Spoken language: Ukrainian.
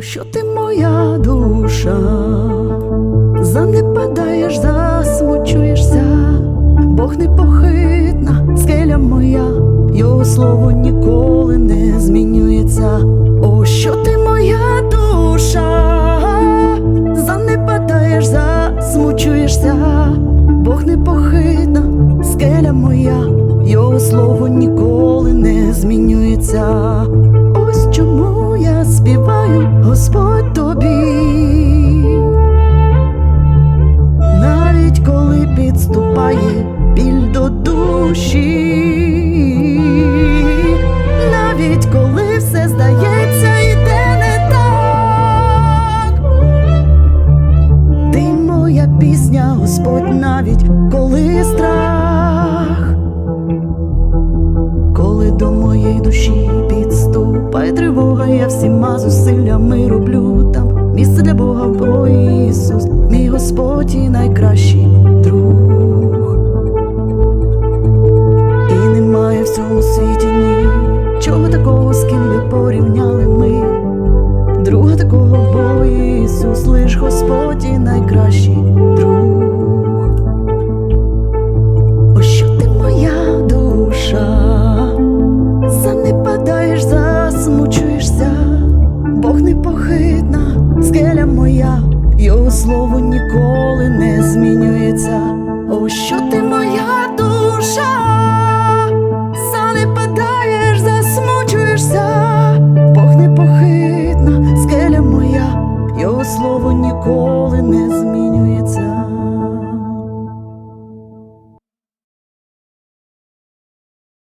Що ти моя душа, занепадаєш, засмучуєшся, Бог непохитна, скеля моя, його слово ніколи не змінюється. О, що ти моя душа, занепадаєш, засмучуєшся, Бог непохитна, скеля моя, його слово ніколи не змінюється. Господь тобі. Навіть коли підступає біль до душі, навіть коли все здається, іде не так. Ти моя пісня, Господь, навіть коли страх, коли до моєї душі підступає тривога, я всіма зусиллями роблю там місце для Бога, бо Ісус, слово ніколи не змінюється. О, що ти моя душа, занепадаєш, засмучуєшся, Бог непохитна, скеля моя, його слово ніколи не змінює.